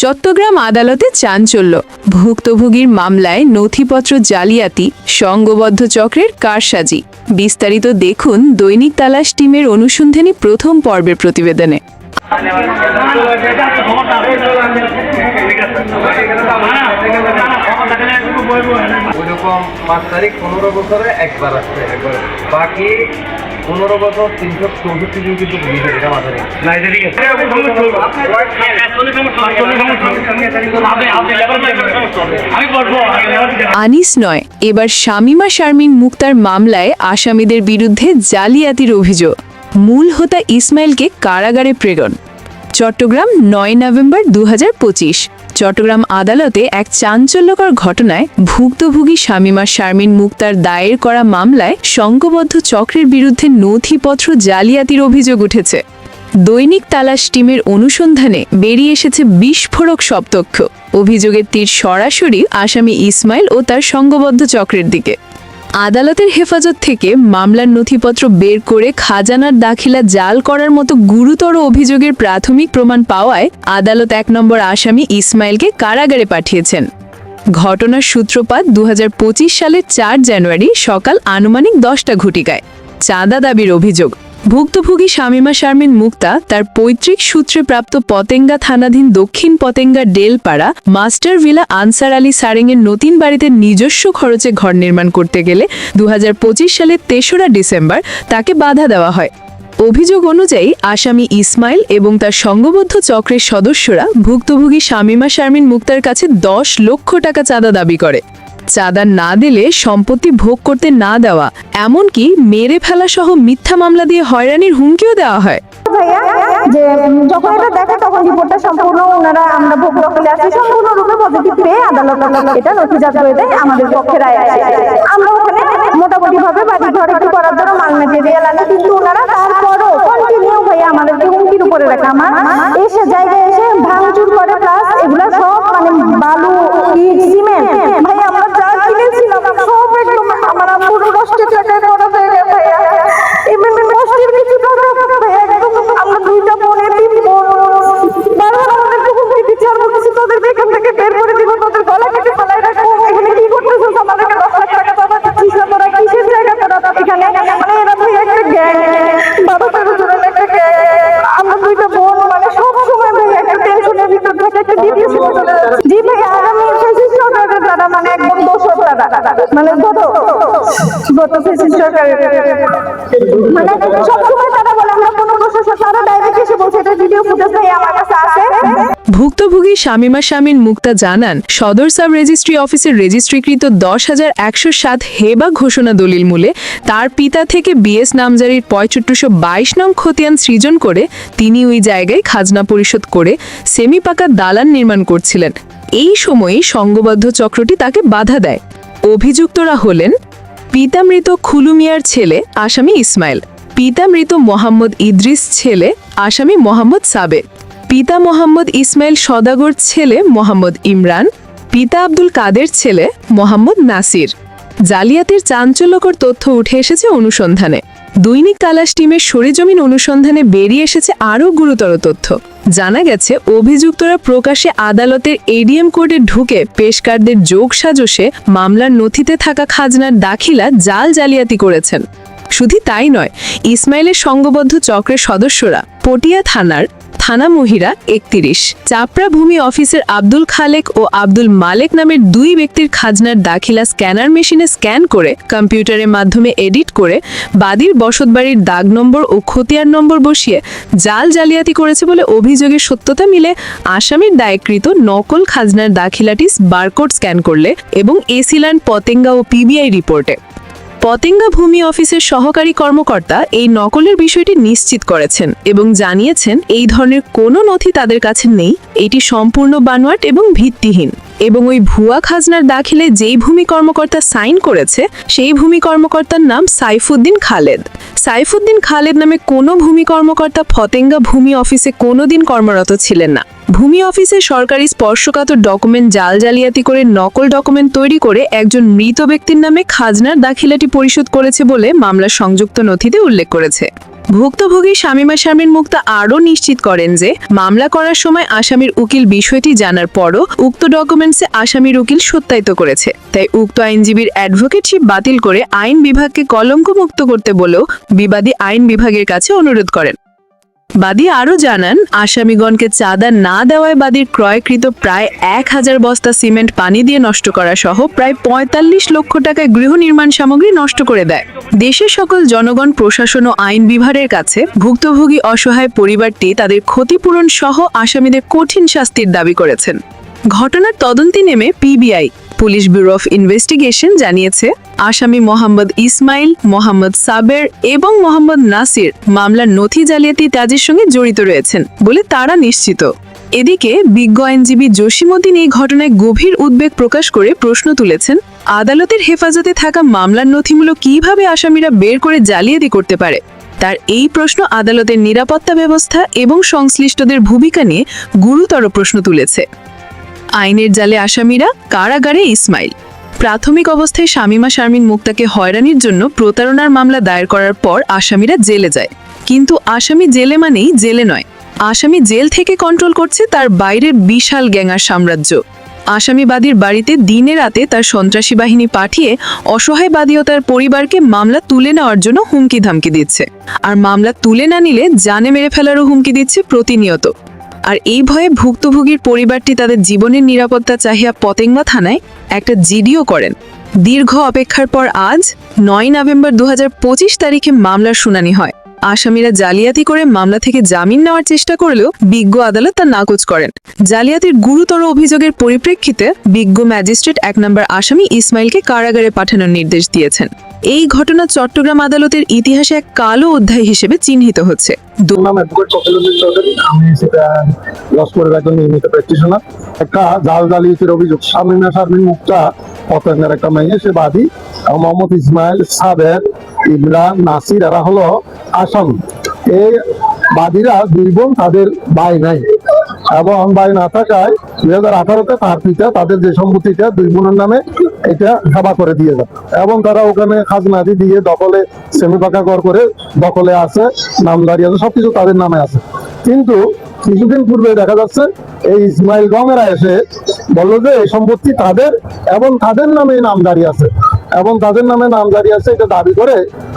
চট্টগ্রাম আদালতে চাঞ্চল্য। ভুক্তভোগীর মামলায় নথিপত্র জালিয়াতি সংঘবদ্ধ চক্রের কারসাজি। বিস্তারিত দেখুন দৈনিক তালাশ টিমের অনুসন্ধানী প্রথম পর্বের প্রতিবেদনে। ওইরকম পাঁচ তারিখ পনেরো বছরে একবার আসছে বাকি পনেরো বছর তিনশো চৌষট্টি দিন কিন্তু এটা মাথায় আনিস নয় এবার শামিমা শারমিন মুক্তার মামলায় আসামিদের বিরুদ্ধে জালিয়াতির অভিযোগ। মূল হোতা ইসমাইলকে কারাগারে প্রেরণ। চট্টগ্রাম নয় নভেম্বর দু হাজার পঁচিশ। চট্টগ্রাম আদালতে এক চাঞ্চল্যকর ঘটনায় ভুক্তভোগী শামিমা শারমিন মুক্তার দায়ের করা মামলায় সংঘবদ্ধ চক্রের বিরুদ্ধে নথিপত্র জালিয়াতির অভিযোগ উঠেছে। দৈনিক তালাশ টিমের অনুসন্ধানে বেরিয়ে এসেছে বিস্ফোরক তথ্য অভিযোগের তীর সরাসরি আসামি ইসমাইল ও তার সংঘবদ্ধ চক্রের দিকে। আদালতের হেফাজত থেকে মামলার নথিপত্র বের করে খাজানার দাখিলা জাল করার মতো গুরুতর অভিযোগের প্রাথমিক প্রমাণ পাওয়ায় আদালত এক নম্বর আসামি ইসমাইলকে কারাগারে পাঠিয়েছেন। ঘটনার সূত্রপাত দু হাজার পঁচিশ সালের চার জানুয়ারি সকাল আনুমানিক দশটা ঘটিকায়। চাঁদা দাবির অভিযোগ। ভুক্তভোগী শামিমা শারমিন মুক্তা তার পৈতৃক সূত্রে প্রাপ্ত পতেঙ্গা থানাধীন দক্ষিণ পতেঙ্গা ডেলপাড়া মাস্টার ভিলা আনসার আলী সারেংয়ের নতুন বাড়িতে নিজস্ব খরচে ঘর নির্মাণ করতে গেলে দু হাজার পঁচিশ সালের তেসরা ডিসেম্বর তাকে বাধা দেওয়া হয়। অভিযোগ অনুযায়ী আসামি ইসমাইল এবং তার সংঘবদ্ধ চক্রের সদস্যরা ভুক্তভোগী শামিমা শারমিন মুক্তার কাছে দশ লক্ষ টাকা চাঁদা দাবি করে। চাঁদা না দিলে সম্পত্তি ভোগ করতে না দেওয়া, এমনকি মেরে ফেলা সহ মিথ্যা মামলা দিয়ে হয়রানির হুমকিও দেওয়া হয়। এসে জায়গায় এসে ভাঙচুর করে প্লাস এগুলা সব মানে বালু সিমেন্ট জি ভাইয়া আমি ফেসিস সরকারের দ্বারা মানে একদম দোষর দ্বারা মানে গত গত ফেসিস সরকারের মানে সবসময় তারা বলে, আমরা কোনো প্রশাসন তারা ডাইরেক্ট এসে বলছে, এটা ভিডিও ফুটেজ ভাই আমার কাছে আছে। ভুক্তভোগী শামিমা শামিন মুক্তা জানান, সদর সাব রেজিস্ট্রি অফিসের রেজিস্ট্রিকৃত দশ হাজার একশো সাত হেবা ঘোষণা দলিল মূলে তার পিতা থেকে বিএস নামজারির পঁয়ষট্টিশো বাইশ নং খতিয়ান সৃজন করে তিনি ওই জায়গায় খাজনা পরিশোধ করে সেমি পাকা দালান নির্মাণ করছিলেন। এই সময়েই সংঘবদ্ধ চক্রটি তাকে বাধা দেয়। অভিযুক্তরা হলেন পিতা মৃত খুলু মিয়ার ছেলে আসামি ইসমাইল, পিতামৃত মোহাম্মদ ইদ্রিস ছেলে আসামি মোহাম্মদ সাবে পিতা মোহাম্মদ ইসমাইল সদাগর ছেলে মোহাম্মদ ইমরান, পিতা আব্দুল কাদের ছেলে মোহাম্মদ নাসির। জালিয়াতির চাঞ্চল্যকর তথ্য উঠে এসেছে অনুসন্ধানে। দৈনিক তালাশ টিমের সরেজমিন অনুসন্ধানে বেরিয়ে এসেছে আরও গুরুতর তথ্য। জানা গেছে, অভিযুক্তরা প্রকাশ্যে আদালতের এডিএম কোর্টে ঢুকে পেশকারদের যোগ সাজসে মামলার নথিতে থাকা খাজনার দাখিলা জাল জালিয়াতি করেছেন। শুধু তাই নয়, ইসমাইলের সঙ্গবদ্ধ চক্রের সদস্যরা পটিয়া থানার থানা মহিরা একত্রিশ। চাপড়া ভূমি অফিসের আব্দুল খালেক ও আব্দুল মালেক নামের দুই ব্যক্তির খাজনার দাখিলা স্ক্যানার মেশিনে স্ক্যান করে কম্পিউটারের মাধ্যমে এডিট করে বাদীর বসতবাড়ির দাগ নম্বর ও খতিয়ার নম্বর বসিয়ে জাল জালিয়াতি করেছে বলে অভিযোগের সত্যতা মিলে আসামির দায়কৃত নকল খাজনার দাখিলাটি বারকোড স্ক্যান করলে এবং এসিল্যান্ড পতেঙ্গা ও পিবিআই রিপোর্টে। পতেঙ্গা ভূমি অফিসের সহকারী কর্মকর্তা এই নকলের বিষয়টি নিশ্চিত করেছেন এবং জানিয়েছেন, এই ধরনের কোনো নথি তাদের কাছে নেই। এটি সম্পূর্ণ বানোয়াট এবং ভিত্তিহীন। এবং ওই ভুয়া খাজনার দাখিলে যেই ভূমি কর্মকর্তা সাইন করেছে, সেই ভূমি কর্মকর্তার নাম সাইফুদ্দিন খালেদ। সাইফুদ্দিন খালেদ নামে কোনো ভূমি কর্মকর্তা ফতেঙ্গা ভূমি অফিসে কোনোদিন কর্মরত ছিলেন না। ভূমি অফিসে সরকারি স্পর্শকাতর ডকুমেন্ট জাল জালিয়াতি করে নকল ডকুমেন্ট তৈরি করে একজন মৃত ব্যক্তির নামে খাজনার দাখিলাটি পরিশোধ করেছে বলে মামলার সংযুক্ত নথিতে উল্লেখ করেছে। ভুক্তভোগী শামীমা শারমিন মুক্তা আরও নিশ্চিত করেন যে, মামলা করার সময় আসামির উকিল বিষয়টি জানার পরও উক্ত ডকুমেন্টসে আসামির উকিল সত্যায়িত করেছে। তাই উক্ত আইনজীবীর অ্যাডভোকেটশিপ বাতিল করে আইন বিভাগকে কলঙ্কমুক্ত করতে বলেও বিবাদী আইন বিভাগের কাছে অনুরোধ করেন। বাদী আরও জানান, আসামিগণকে চাঁদা না দেওয়ায় বাদীর ক্রয়কৃত প্রায় এক হাজার বস্তা সিমেন্ট পানি দিয়ে নষ্ট করা সহ প্রায় পঁয়তাল্লিশ লক্ষ টাকায় গৃহ নির্মাণ সামগ্রী নষ্ট করে দেয়। দেশের সকল জনগণ, প্রশাসন ও আইন বিভাগের কাছে ভুক্তভোগী অসহায় পরিবারটি তাদের ক্ষতিপূরণ সহ আসামিদের কঠিন শাস্তির দাবি করেছেন। ঘটনার তদন্তে নেমে PBI police bureau of investigation জানিয়েছে, আসামি মোহাম্মদ ইসমাইল, মোহাম্মদ সাবের এবং মোহাম্মদ নাসির মামলার নথি জালিয়াতি কাজের সঙ্গে জড়িত রয়েছেন বলে তারা নিশ্চিত। এদিকে বিজ্ঞ আইনজীবী জসিমউদ্দিন এই ঘটনায় গভীর উদ্বেগ প্রকাশ করে প্রশ্ন তুলেছেন, আদালতের হেফাজতে থাকা মামলার নথিমূলক কীভাবে আসামিরা বের করে জালিয়াতি করতে পারে? তার এই প্রশ্ন আদালতের নিরাপত্তা ব্যবস্থা এবং সংশ্লিষ্টদের ভূমিকা নিয়ে গুরুতর প্রশ্ন তুলেছে। আইনের জালে আসামিরা, কারাগারে ইসমাইল। প্রাথমিক অবস্থায় শামিমা শারমিন মুক্তাকে হয়রানির জন্য প্রতারণার মামলা দায়ের করার পর আসামিরা জেলে যায়। কিন্তু আসামি জেলে মানেই জেলে নয়। আসামি জেল থেকে কন্ট্রোল করছে তার বাইরের বিশাল গ্যাঙার সাম্রাজ্য। আসামিবাদীর বাড়িতে দিনে রাতে তার সন্ত্রাসী বাহিনী পাঠিয়ে অসহায় বাদী ও তার পরিবারকে মামলা তুলে নেওয়ার জন্য হুমকি ধামকি দিচ্ছে। আর মামলা তুলে না নিলে জানে মেরে ফেলারও হুমকি দিচ্ছে প্রতিনিয়ত। আর এই ভয়ে ভুক্তভোগীর পরিবারটি তাদের জীবনের নিরাপত্তা চাহিয়া পতেঙ্গা থানায় একটা জিডিও করেন। দীর্ঘ অপেক্ষার পর আজ, নয় নভেম্বর দু হাজার পঁচিশ তারিখে মামলার শুনানি হয়। আসামিরা জালিয়াতি করে মামলা থেকে জামিন নেওয়ার চেষ্টা করলেও বিজ্ঞ আদালত তা নাকচ করেন। জালিয়াতির গুরুতর অভিযোগের পরিপ্রেক্ষিতে বিজ্ঞ ম্যাজিস্ট্রেট এক নম্বর আসামি ইসমাইলকে কারাগারে পাঠানোর নির্দেশ দিয়েছেন। এই ঘটনা চট্টগ্রাম আদালতের ইতিহাসে এক কালো অধ্যায় হিসেবে চিহ্নিত হচ্ছে। একটা জাল অভিযোগ। একটা বাদী। ইসমাইল নাসির, এরা হলো আসাম। এই বাদীরা দুই বোন, তাদের ভাই নাই। এবং ভাই না থাকায় দুই হাজার আঠারোতে তার পিতা, তাদের যে সম্পত্তিটা, দুই বোনের নামে এটা খাবা করে দিয়ে যায়। এবং তারা ওখানে খাজনাদি দিয়ে দখলে সেমি পাকা ঘর করে দখলে আছে, নামদারি আছে, সবকিছু তাদের নামে আছে। কিন্তু কিছুদিন পূর্বে দেখা যাচ্ছে, এই ইসমাইল গমেরা এসে বলল যে এই সম্পত্তি তাদের এবং তাদের নামে নামদারি আছে। এবং তাদের নামে নামদারি আছে, এটা দাবি করে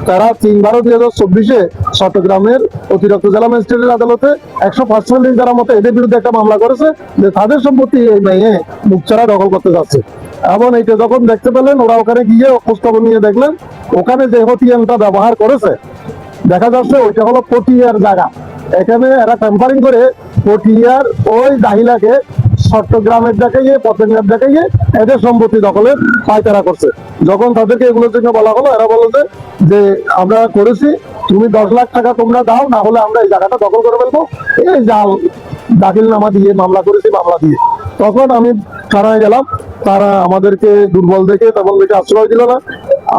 তারা তিন বারো দুই হাজার চব্বিশে চট্টগ্রামের অতিরিক্ত জেলা ম্যাজিস্ট্রেটের আদালতে একশো পাঁচচল্লিশ ধারা মতো এদের বিরুদ্ধে একটা মামলা করেছে যে তাদের সম্পত্তি এই মেয়ে মুখচারা দখল করতে যাচ্ছে। এবং এইটা যখন দেখতে পেলেন, ওরা ওখানে গিয়ে খোঁজখবর নিয়ে দেখলেন, ওখানে যে হতিয়ানটা ব্যবহার করেছে, দেখা যাচ্ছে ওইটা হলো পটিয়ার জায়গা। এখানে এরা টেম্পারিং করে পটিয়ার ওই দাহিলাকে চট্টগ্রামের দেখাইয়ে, পতেঙ্গার দেখাইয়ে এদের সম্পত্তি দখলের পায়তারা করছে। যখন তাদেরকে এগুলোর জন্য বলা হলো, এরা বলো যে আমরা করেছি, তুমি দশ লাখ টাকা তোমরা দাও, না হলে আমরা এই জায়গাটা দখল করে ফেলব। এই জাল দাখিল নামা দিয়ে মামলা করেছি, মামলা দিয়ে। তখন আমি থানায় গেলাম, তারা আমাদেরকে দুর্বল দেখে তখন দেখে আশ্রয় দিল না।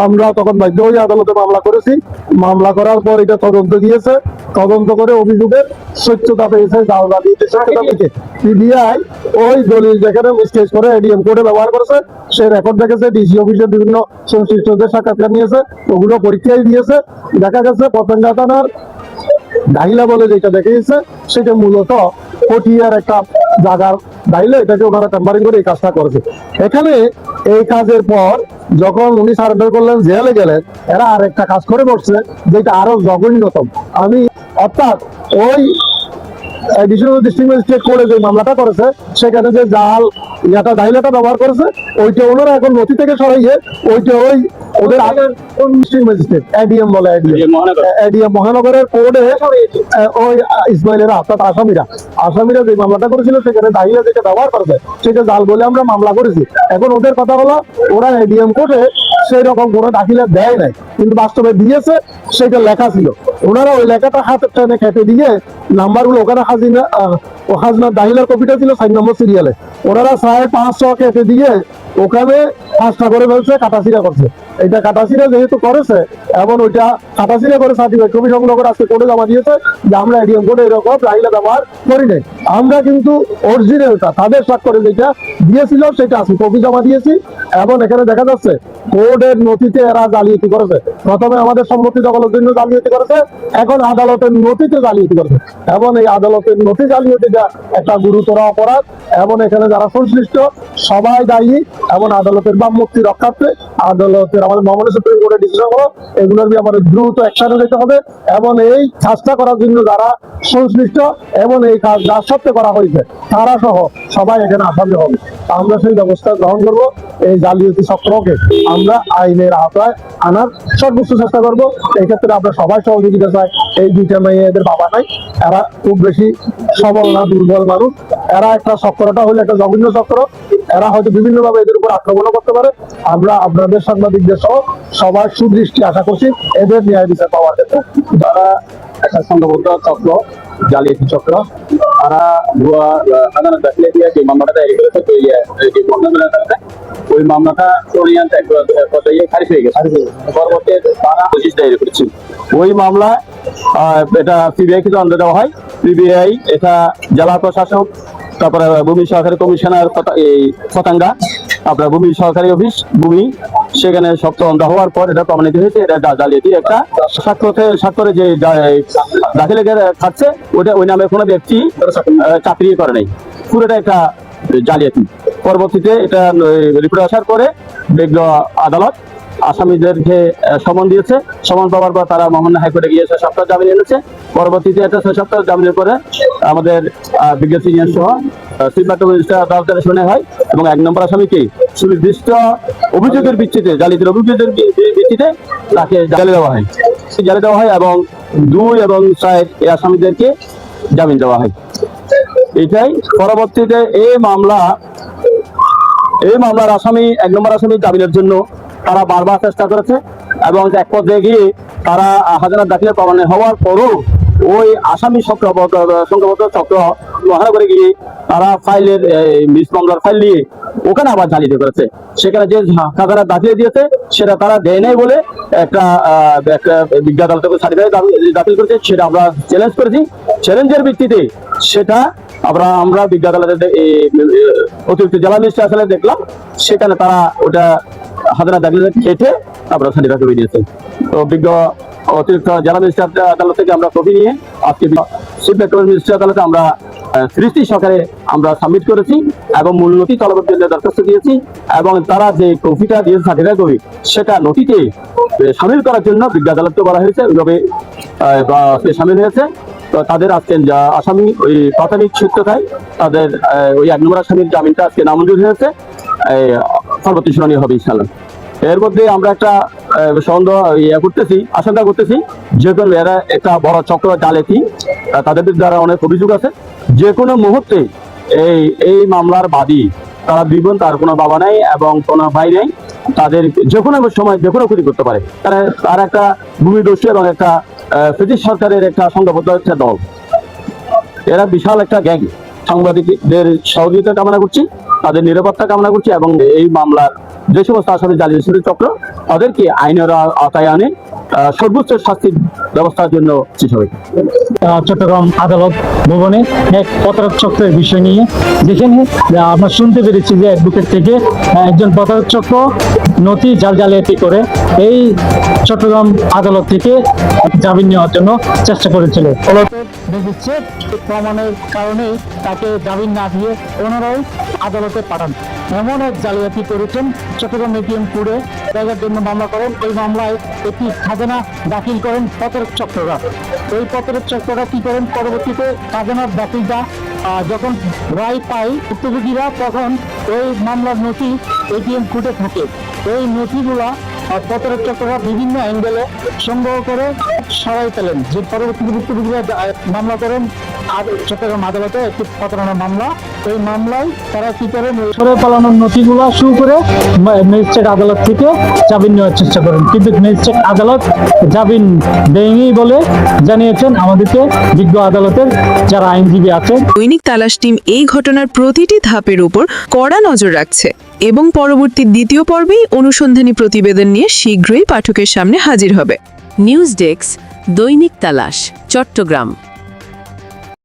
আমরা তখন বাধ্য হয়ে আদালতে মামলা করেছি। মামলা করার পর এটা তদন্ত দিয়েছে। তদন্ত করে অভিযোগের সত্যতা পেয়েছে জালবাদী সত্যতা থেকে পিবিআই ওই দলিল যেখানে মিসটেজ করে এডিএম কোডে ব্যবহার করেছে, সে রেকর্ড দেখেছে ডিসি অফিসের বিভিন্ন সংশ্লিষ্টদের সাক্ষাৎকার নিয়েছে, ওগুলো পরীক্ষায় দিয়েছে। দেখা গেছে, পতঙ্গা থানার ডাইলা বলে যেটা দেখিয়েছে, সেটা মূলত পটিয়ার একটা জায়গার ডাইলে এটাকে ওনারা টেম্পারিং করে এই কাজটা করেছে। এখানে এই কাজের পর যখন উনি সারেন্ডার করলেন, জেলে গেলেন, এরা আরেকটা কাজ করে বসছে, যেটা আরও জঘন্যতম। আমি, অর্থাৎ ওই ডিস্ট্রিক্ট ম্যাজিস্ট্রেট কোর্টে যে মামলাটা করেছে, সেখানে যে জাল ব্যবহার করেছে ওইটা ওনারা এখন নথি থেকে সরাইয়ে ওইটা ওই ওদের আগের কোন ডিস্ট্রিক্ট ম্যাজিস্ট্রেট? এডিএম বলে এডিএম। এডিএম মহানগরের কোর্টে ওই ইসমাইলের অর্থাৎ আসামিরা। আসামিরা যে মামলাটা করেছিল সেখানে দাহিলা যেটা ব্যবহার করেছে। সেটা জাল বলে আমরা মামলা করেছি। এখন ওদের কথা হলো ওরা এডিএম কোর্টে সেই রকম কোনো দাখিলা দেয় নাই। কিন্তু বাস্তবে দিয়েছে সেটা লেখা ছিল। ওনারা ওই লেখাটা হাতে টেনে খেটে দিয়ে নাম্বারগুলো ওখানে হাজিরা আহ, দাহিলার কপিটা ছিল সাইন নম্বর সিরিয়ালে ওনারা সাড়ে পাঁচশো কেটে দিয়ে ওখানে পাঁচটা করে ফেলছে করছে। এটা যেহেতু করেছে, এবং ওইটা করে সার্টিফিকেট কবি সংগ্রহ করে আজকে কোর্টে জমা দিয়েছে যে আমরা এডিএম কোর্টে এরকম ব্যবহার করি নাই। আমরা কিন্তু অরিজিনালটা তাদের স্বাক্ষরে যেটা দিয়েছিল সেটা আজকে কপি জমা দিয়েছি, এবং এখানে দেখা যাচ্ছে কোর্টের নথিতে এরা জালিয়াতি করেছে। প্রথমে আমাদের সম্মতি দখলের জন্য জালিয়াতি করেছে, এখন আদালতের নথিতে জালিয়াতি করেছে। এবং এই আদালতের নথি জালিয়াতিটা একটা গুরুতর অপরাধ এবং এখানে যারা সংশ্লিষ্ট, সবাই দায়ী এবং আদালতের বাম মুক্তি রক্ষার্থে আদালতের আমাদের মহামান্য সুপ্রিম কোর্টের ডিসিশন হলো, এগুলোর নিয়ে আমাদের দ্রুত অ্যাকশনে যেতে হবে এবং এই কাজটা করার জন্য যারা সংশ্লিষ্ট এবং এই কাজ যার সাথে করা হয়েছে, তারা সহ সবাই এখানে আসামি হবে। আমরা সেই ব্যবস্থা গ্রহণ করব। এই জালিয়াতি চক্রকে আমরা আইনের আওতায় আনার সর্বোচ্চ চেষ্টা করব। এই ক্ষেত্রে আমরা সবাই সহযোগিতা চাই। এই দুইটা মেয়ে এদের বাবা নাই। এরা খুব বেশি সবল না। দুর্বল মানুষ এরা একটা চক্রটা হলে একটা জঘন্য চক্র। এরা হয়তো বিভিন্ন ভাবে এদের উপর আক্রমণ করতে পারে। আমরা আপনাদের সাংবাদিকদের সহ সবার সুদৃষ্টি আশা করছি এদের ন্যায় বিচার পাওয়ার ক্ষেত্রে। তারা একটা সংঘবদ্ধ চক্র জালিয়াতি চক্র তারা ভুয়া সাধারণ দাখিলে দিয়ে যে মামলাটা তৈরি করেছে তো ইয়ে, এই যে মামলা কারণে ওই মামলাটা পর্যায়ে খারিজ হয়ে গেছে। পরবর্তী তারা পঁচিশ দায়ের করেছে। ওই মামলা এটা সিবিআই কে তদন্ত দেওয়া হয়। সিবিআই এটা জেলা প্রশাসক, তারপরে ভূমি সহকারী কমিশনার এই শতাঙ্গা আপনার ভূমি সহকারী অফিস, ভূমি, সেখানে তদন্ত হওয়ার পর এটা প্রমাণিত হয়েছে, এটা জালিয়াতি একটা স্বাক্ষরে স্বাক্ষরে যে দাখিলে খাচ্ছে ওটা ওই নামে কোনো ব্যক্তি চাকরি করে নাই। পুরোটা একটা জালিয়াতি। পরবর্তীতে এটা রিপোর্ট আসার পরে বিজ্ঞ আদালত আসামিদেরকে সমন দিয়েছে। সমন পাওয়ার পর তারা মহামান্য হাইকোর্টে গিয়ে সপ্তাহ জামিন এনেছে। পরবর্তীতে এটা সে সপ্তাহ জামিনের পরে আমাদের বিজ্ঞ সিনিয়র সহ সিলভার শুনে হয় এবং এক নম্বর আসামিকে সুনির্দিষ্ট অভিযোগের ভিত্তিতে, জালিয়াতির অভিযোগের ভিত্তিতে তাকে জালে দেওয়া হয়। জালে দেওয়া হয় এবং দুই এবং চার এই আসামিদেরকে জামিন দেওয়া হয়। এটাই পরবর্তীতে এই মামলা এই মামলার আসামি, এক নম্বর আসামি জামিনের জন্য তারা বারবার চেষ্টা করেছে এবং এক পর্যায়ে গিয়ে তারা হাজার দাখিলে প্রমাণ হওয়ার পরও ওই আসামি সংখ্যাবদ্ধ সংখ্যাবদ্ধ চক্র মহানগরে গিয়ে তারা ফাইলের মিস মামলার ফাইল নিয়ে ওখানে আবার জালিয়াতি করেছে সেখানে যে খাজানা দাখিলে দিয়েছে, সেটা তারা দেয় নাই বলে একটা বিজ্ঞা আদালতে সার্টিফিকেট দাখিল করেছে, সেটা আমরা চ্যালেঞ্জ করেছি। চ্যালেঞ্জের ভিত্তিতে সেটা আমরা আমরা বিজ্ঞা আদালতে অতিরিক্ত জেলা ম্যাজিস্ট্রেট আসলে দেখলাম, সেখানে তারা ওটা হাজারা দাখিল কেটে আমরা সার্টিফিকেট করে দিয়েছে তো বিজ্ঞ অতিরিক্ত জেলা ম্যাজিস্ট্রেট আদালত থেকে আমরা কপি নিয়ে আজকে চিফ ইলেকট্রাল ম্যাজিস্ট্রেট আদালতে আমরা সৃষ্টি সহকারে আমরা সাবমিট করেছি এবং মূল নথি তলবের জন্য দরখাস্ত দিয়েছি এবং তারা যে কপিটা দিয়েছে সার্টিফিকেট কপি, সেটা নথিতে সামিল করার জন্য বিজ্ঞা আদালতকে বলা হয়েছে, ওইভাবে সামিল হয়েছে। তো তাদের আজকে যা আসামি, ওই প্রাথমিক সূত্রতায় তাদের ওই এক নম্বর আসামির জামিনটা আজকে নামঞ্জুর হয়েছে। পরবর্তী শুনানি হবে ইনশাল্লাহ এর মধ্যে আমরা একটা সন্দেহ ইয়ে করতেছি, আশঙ্কা করতেছি। যে কোনো এরা একটা বড় চক্র জালেতি তাদের আরও অনেক অভিযোগ আছে। যে কোনো মুহূর্তে এই এই মামলার বাদী, তারা দুই তার কোনো বাবা নাই এবং কোনো ভাই নেই, তাদের যে কোনো সময় যে কোনো ক্ষতি করতে পারে। তারা, তার একটা ভূমিদস্যু এবং একটা ব্রিটিশ সরকারের একটা সংঘবদ্ধ একটা দল। এরা বিশাল একটা গ্যাং। সাংবাদিকদের সহযোগিতা কামনা করছি, তাদের নিরাপত্তা কামনা করছি এবং এই মামলার যে সমস্ত আসামি জালিয়াতি চক্র, তাদেরকে আইনের আওতায় আনে সর্বোচ্চ শাস্তির ব্যবস্থার জন্য চট্টগ্রাম আদালত ভবনে এক প্রতারক চক্রের বিষয় নিয়ে যেখানে আমরা শুনতে পেরেছি যে অ্যাডভোকেট থেকে একজন প্রতারক চক্র নথি জাল জালিয়াতি করে এই চট্টগ্রাম আদালত থেকে জামিন নেওয়ার জন্য চেষ্টা করেছিল। ফলত দেখেছে প্রমাণের কারণে তাকে জামিন না দিয়ে ওনারাই আদালতে পাঠান। এমন এক জালিয়াতি করেছেন চট্টগ্রাম এটিএম কোর্টে জায়গার জন্য মামলা করেন। ওই মামলায় একটি খাজানা দাখিল করেন প্রতারক চক্ররা। এই প্রতারক চক্ররা কি করেন? পরবর্তীতে খাজানার দাখিলটা যখন রায় পায় ভুক্তভোগীরা তখন এই মামলার নথি এটিএম কোর্টে থাকে। এই নথিগুলা প্রতারক চক্ররা বিভিন্ন অ্যাঙ্গেলে সংগ্রহ করে সরাই পেলেন যে পরবর্তী ভুক্তভোগীরা মামলা করেন, আর চট্টগ্রাম আদালতে একটি প্রতারণা মামলা। এই মামলায় তারা কি করেন? সরে পালানোর নথিগুলো শুরু করে ম্যাজিস্ট্রেট আদালত থেকে জামিন নেওয়ার চেষ্টা করেন। কিন্তু ম্যাজিস্ট্রেট আদালত জামিন দেয়নি বলে জানিয়েছেন আমাদেরকে বিজ্ঞ আদালতের যারা আইনজীবী আছেন। দৈনিক তালাশ টিম এই ঘটনার প্রতিটি ধাপের উপর কড়া নজর রাখছে। এবং পরবর্তী দ্বিতীয় পর্বেই অনুসন্ধানী প্রতিবেদন নিয়ে শীঘ্রই পাঠকের সামনে হাজির হবে। নিউজ ডেস্ক, দৈনিক তালাশ, চট্টগ্রাম।